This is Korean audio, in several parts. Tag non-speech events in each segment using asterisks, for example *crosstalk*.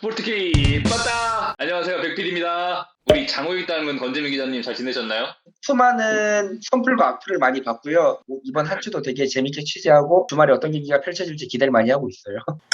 스포츠K 빠따 안녕하세요 백필입니다 우리 장호익 닮은 건재민 기자님 잘 지내셨나요? 수많은 선풀과 악플을 많이 봤고요. 뭐 이번 한 주도 되게 재밌게 취재하고 주말에 어떤 경기가 펼쳐질지 기대를 많이 하고 있어요. *laughs*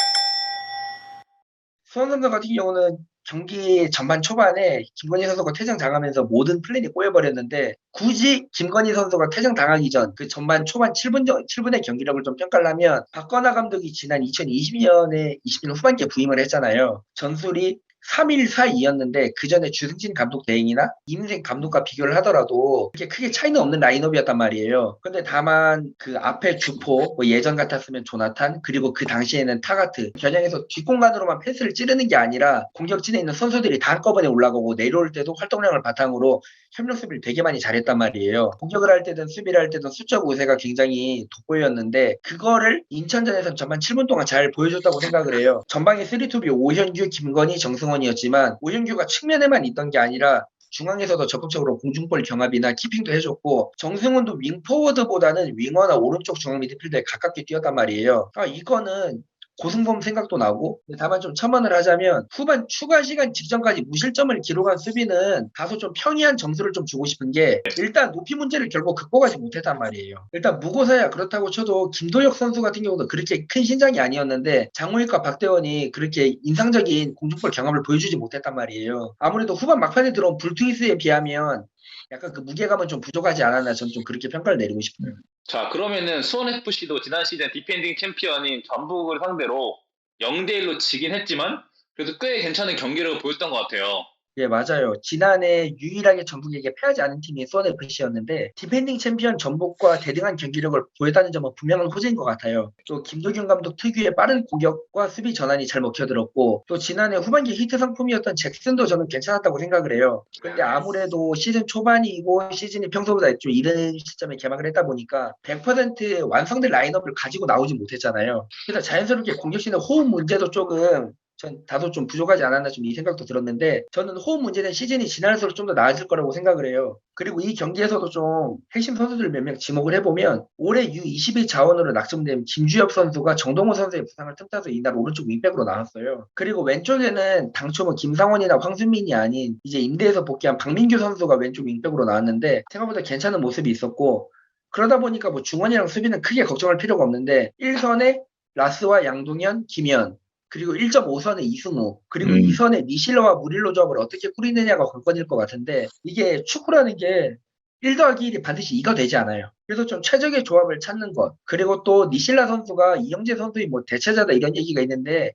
삼성 같은 경우는 경기 전반 초반에 김건희 선수가 퇴장당하면서 모든 플랜이 꼬여버렸는데 굳이 김건희 선수가 퇴장당하기 전 그 전반 초반 7분, 정, 7분의 경기력을 좀 평가를 하면 박건하 감독이 지난 2020년에 20년 후반기에 부임을 했잖아요. 전술이 3-1-4-2였는데 그 전에 주승진 감독 대행이나 임생 감독과 비교를 하더라도 그렇게 크게 차이는 없는 라인업이었단 말이에요. 근데 다만 그 앞에 주포 뭐 예전 같았으면 조나탄 그리고 그 당시에는 타가트 겨냥해서 뒷공간으로만 패스를 찌르는 게 아니라 공격진에 있는 선수들이 다 한꺼번에 올라가고 내려올 때도 활동량을 바탕으로 협력 수비를 되게 많이 잘했단 말이에요. 공격을 할 때든 수비를 할 때든 수적 우세가 굉장히 돋보였는데 그거를 인천전에서 전반 7분 동안 잘 보여줬다고 생각을 해요. 전방에 3투비 오현규, 김건희, 정승원 이었지만 오현규가 측면에만 있던 게 아니라 중앙에서도 적극적으로 공중볼 경합이나 키핑도 해줬고 정승훈도 윙포워드보다는 윙어나 오른쪽 중앙 미드필더에 가깝게 뛰었단 말이에요. 아 이거는 고승범 생각도 나고 다만 좀 첨언을 하자면 후반 추가 시간 직전까지 무실점을 기록한 수비는 다소 좀 평이한 점수를 좀 주고 싶은 게 일단 높이 문제를 결국 극복하지 못했단 말이에요. 일단 무고사야 그렇다고 쳐도 김도혁 선수 같은 경우도 그렇게 큰 신장이 아니었는데 장호익과 박대원이 그렇게 인상적인 공중볼 경험을 보여주지 못했단 말이에요. 아무래도 후반 막판에 들어온 불투이스에 비하면 약간 그 무게감은 좀 부족하지 않았나 저는 좀 그렇게 평가를 내리고 싶어요. 자 그러면은 수원FC도 지난 시즌 디펜딩 챔피언인 전북을 상대로 0대1로 지긴 했지만 그래도 꽤 괜찮은 경기력을 보였던 것 같아요 예, 맞아요. 지난해 유일하게 전북에게 패하지 않은 팀이 수원FC였는데 디펜딩 챔피언 전북과 대등한 경기력을 보였다는 점은 분명한 호재인 것 같아요. 또 김도균 감독 특유의 빠른 공격과 수비 전환이 잘 먹혀들었고 또 지난해 후반기 히트 상품이었던 잭슨도 저는 괜찮았다고 생각을 해요. 근데 아무래도 시즌 초반이고 시즌이 평소보다 좀 이른 시점에 개막을 했다 보니까 100% 완성된 라인업을 가지고 나오지 못했잖아요. 그래서 자연스럽게 공격진의 호흡 문제도 조금 전 다소 좀 부족하지 않았나 좀 이 생각도 들었는데 저는 호흡 문제는 시즌이 지날수록 좀 더 나아질 거라고 생각을 해요. 그리고 이 경기에서도 좀 핵심 선수들 몇 명 지목을 해보면 올해 U21 자원으로 낙점된 김주엽 선수가 정동호 선수의 부상을 틈타서 이날 오른쪽 윙백으로 나왔어요. 그리고 왼쪽에는 당초 뭐 김상원이나 황순민이 아닌 이제 임대에서 복귀한 박민규 선수가 왼쪽 윙백으로 나왔는데 생각보다 괜찮은 모습이 있었고 그러다 보니까 뭐 중원이랑 수비는 크게 걱정할 필요가 없는데 1선에 라스와 양동현, 김현 그리고 1.5선에 이승우, 그리고 음. 2선에 니실러와 무릴로 조합을 어떻게 꾸리느냐가 관건일 것 같은데, 이게 축구라는 게 1 더하기 1이 반드시 2가 되지 않아요. 그래서 좀 최적의 조합을 찾는 것. 그리고 또 니실라 선수가 이영재 선수의 뭐 대체자다 이런 얘기가 있는데,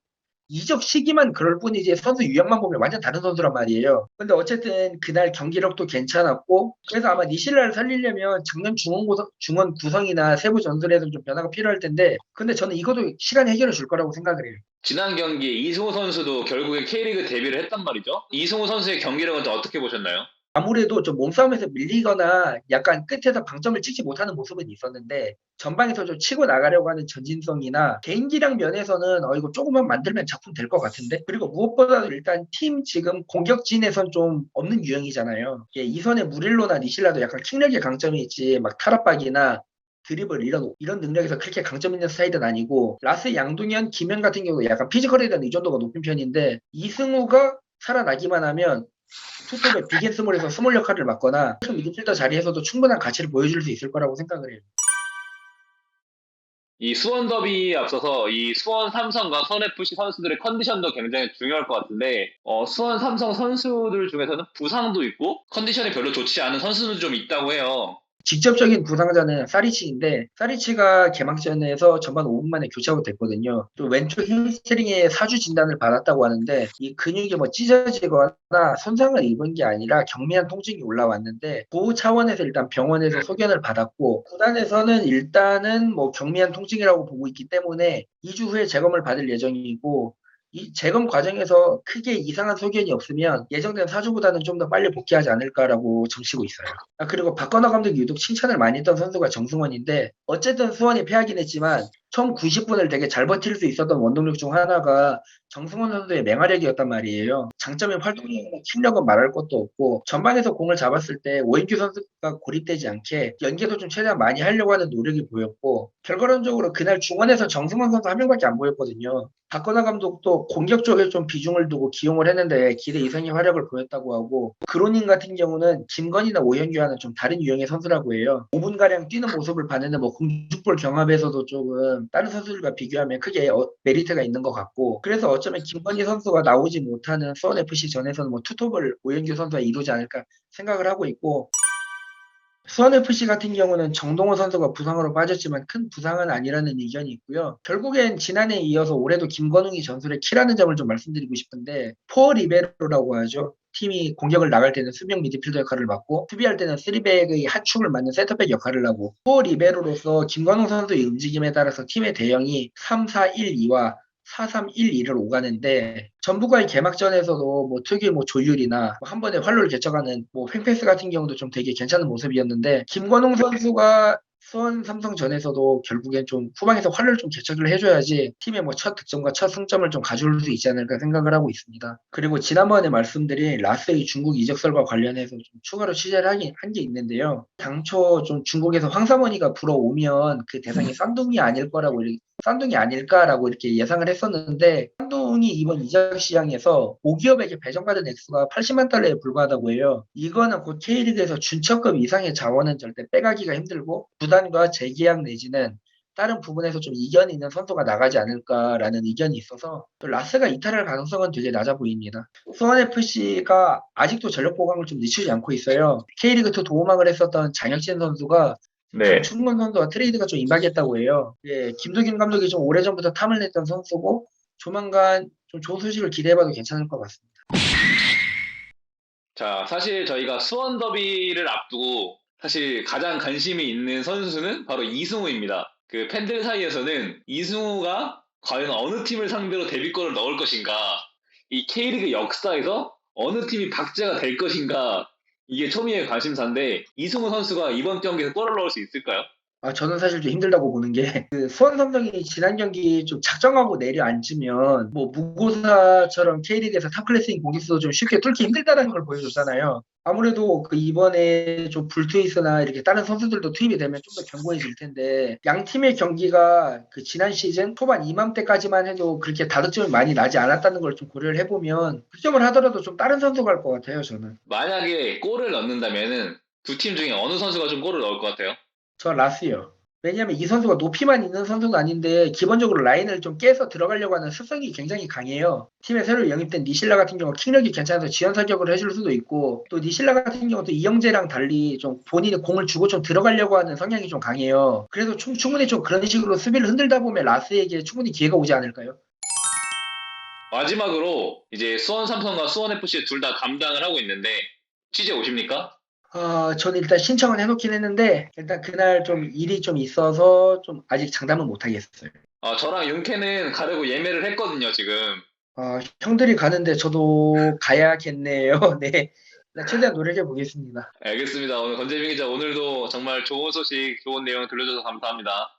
이적 시기만 그럴 뿐이지 선수 유형만 보면 완전 다른 선수란 말이에요. 근데 어쨌든 그날 경기력도 괜찮았고 그래서 아마 니실라를 살리려면 작년 중원 구성, 중원 구성이나 세부 전술에서 좀 변화가 필요할 텐데 근데 저는 이것도 시간이 해결해 줄 거라고 생각을 해요. 지난 경기에 이승우 선수도 결국에 K리그 데뷔를 했단 말이죠 이승우 선수의 경기력은 또 어떻게 보셨나요? 아무래도 좀 몸싸움에서 밀리거나 약간 끝에서 방점을 찍지 못하는 모습은 있었는데 전방에서 좀 치고 나가려고 하는 전진성이나 개인기량 면에서는 어 이거 조금만 만들면 작품 될 것 같은데 그리고 무엇보다도 일단 팀 지금 공격진에선 좀 없는 유형이잖아요. 예, 이선의 무릴로나 니실라도 약간 킥력의 강점이 있지 막 타락박이나 드리블 이런 이런 능력에서 그렇게 강점 있는 스타일은 아니고 라스 양동현 김현 같은 경우 약간 피지컬에 대한 의존도가 높은 편인데 이승우가 살아나기만 하면 투톱의 비긴 스몰에서 스몰 역할을 맡거나 미드필더 자리에서도 충분한 가치를 보여줄 수 있을 거라고 생각을 해요. 이 수원 더비에 앞서서 이 수원 삼성과 수원FC 선수들의 컨디션도 굉장히 중요할 것 같은데 어, 수원 삼성 선수들 중에서는 부상도 있고 컨디션이 별로 좋지 않은 선수도 좀 있다고 해요. 직접적인 부상자는 사리치인데 사리치가 개막전에서 전반 5분 만에 교체하고 됐거든요. 또 왼쪽 햄스트링에 사주 진단을 받았다고 하는데 이 근육이 뭐 찢어지거나 손상을 입은 게 아니라 경미한 통증이 올라왔는데 보호 차원에서 일단 병원에서 소견을 받았고 구단에서는 일단은 뭐 경미한 통증이라고 보고 있기 때문에 2주 후에 재검을 받을 예정이고 이 재검 과정에서 크게 이상한 소견이 없으면 예정된 사주보다는 좀 더 빨리 복귀하지 않을까라고 점치고 있어요. 아, 그리고 박건호 감독이 유독 칭찬을 많이 했던 선수가 정승원인데 어쨌든 수원이 패하긴 했지만 처음 90분을 되게 잘 버틸 수 있었던 원동력 중 하나가 정승원 선수의 맹활약이었단 말이에요. 장점인 활동력이나 킥력은 말할 것도 없고 전반에서 공을 잡았을 때 오인규 선수가 고립되지 않게 연계도 좀 최대한 많이 하려고 하는 노력이 보였고 결과론적으로 그날 중원에서 정승원 선수 한 명밖에 안 보였거든요. 박건하 감독도 공격 쪽에 좀 비중을 두고 기용을 했는데 기대 이상의 활약을 보였다고 하고 그로닝 같은 경우는 김건희나 오현규와는 좀 다른 유형의 선수라고 해요. 5분가량 뛰는 모습을 봤는데 뭐 공중볼 경합에서도 조금 다른 선수들과 비교하면 크게 어- 메리트가 있는 것 같고 그래서 어쩌면 김건희 선수가 나오지 못하는 수원FC 전에서는 뭐 투톱을 오현규 선수가 이루지 않을까 생각을 하고 있고 수원FC 같은 경우는 정동호 선수가 부상으로 빠졌지만 큰 부상은 아니라는 의견이 있고요. 결국엔 지난해에 이어서 올해도 김건웅이 전술의 키라는 점을 좀 말씀드리고 싶은데 포 리베로라고 하죠. 팀이 공격을 나갈 때는 수비형 미드필더 역할을 맡고 수비할 때는 쓰리백의 하축을 맡는 센터백 역할을 하고 포 리베로로서 김건웅 선수의 움직임에 따라서 팀의 대형이 3-4-1-2와 4-3-1-2를 오가는데 전북과의 개막전에서도 뭐 특유의 뭐 조율이나 뭐 한 번에 활로를 개척하는 뭐 횡패스 같은 경우도 좀 되게 괜찮은 모습이었는데 김건웅 선수가 수원 삼성전에서도 결국엔 좀 후방에서 활로를 좀 개척을 해줘야지 팀의 뭐 첫 득점과 첫 승점을 좀 가져올 수 있지 않을까 생각을 하고 있습니다. 그리고 지난번에 말씀드린 라스의 중국 이적설과 관련해서 좀 추가로 취재를 하긴 한 게 있는데요. 당초 좀 중국에서 황사머니가 불어오면 그 대상이 쌍둥이 아닐 거라고 쌍둥이 아닐까라고 이렇게 예상을 했었는데 쌍둥이 이번 이적 시장에서 5기업에게 배정받은 액수가 80만 달러에 불과하다고 해요. 이거는 곧 K리그에서 준척급 이상의 자원은 절대 빼가기가 힘들고 구단과 재계약 내지는 다른 부분에서 좀 이견이 있는 선수가 나가지 않을까라는 의견이 있어서 또 라스가 이탈할 가능성은 되게 낮아 보입니다. 수원FC가 아직도 전력 보강을 좀 늦추지 않고 있어요. K리그2 도움왕을 했었던 장혁진 선수가 네. 충건 선수와 트레이드가 좀 임박했다고 해요. 예, 김도균 감독이 좀 오래전부터 탐을 냈던 선수고 조만간 좀 좋은 소식을 기대해봐도 괜찮을 것 같습니다. 자, 사실 저희가 수원 더비를 앞두고 사실 가장 관심이 있는 선수는 바로 이승우입니다. 그 팬들 사이에서는 이승우가 과연 어느 팀을 상대로 데뷔골을 넣을 것인가, 이 K리그 역사에서 어느 팀이 박제가 될 것인가, 이게 초미의 관심사인데 이승우 선수가 이번 경기에서 골을 넣을 수 있을까요? 아, 저는 사실 좀 힘들다고 보는 게, *laughs* 그 수원 삼성이 지난 경기 좀 작정하고 내려앉으면, 뭐, 무고사처럼 K리그에서 탑클래스인 공격수도 좀 쉽게 뚫기 힘들다는 걸 보여줬잖아요. 아무래도 그 이번에 좀 불투이스나 이렇게 다른 선수들도 투입이 되면 좀 더 견고해질 텐데, 양 팀의 경기가 그 지난 시즌 초반 이맘때까지만 해도 그렇게 다득점이 많이 나지 않았다는 걸 좀 고려를 해보면, 득점을 하더라도 좀 다른 선수가 할 것 같아요, 저는. 만약에 골을 넣는다면은 두 팀 중에 어느 선수가 좀 골을 넣을 것 같아요? 저 라스요. 왜냐면 이 선수가 높이만 있는 선수는 아닌데 기본적으로 라인을 좀 깨서 들어가려고 하는 습성이 굉장히 강해요. 팀에 새로 영입된 니실라 같은 경우 킥력이 괜찮아서 지연 사격을 해줄 수도 있고 또 니실라 같은 경우도 이영재랑 달리 좀 본인이 공을 주고 좀 들어가려고 하는 성향이 좀 강해요. 그래서 충, 충분히 좀 그런 식으로 수비를 흔들다 보면 라스에게 충분히 기회가 오지 않을까요? 마지막으로 이제 수원 삼성과 수원 FC 둘다 감당을 하고 있는데 취재 오십니까? 어, 저는 일단 신청은 해놓긴 했는데 일단 그날 좀 일이 좀 있어서 좀 아직 장담은 못 하겠어요. 어, 저랑 윤캐는 가려고 예매를 했거든요, 지금. 어, 형들이 가는데 저도 가야겠네요. *laughs* 네. 나 최대한 노력해 보겠습니다. 알겠습니다. 오늘 건재민 기자 오늘도 정말 좋은 소식, 좋은 내용 들려줘서 감사합니다.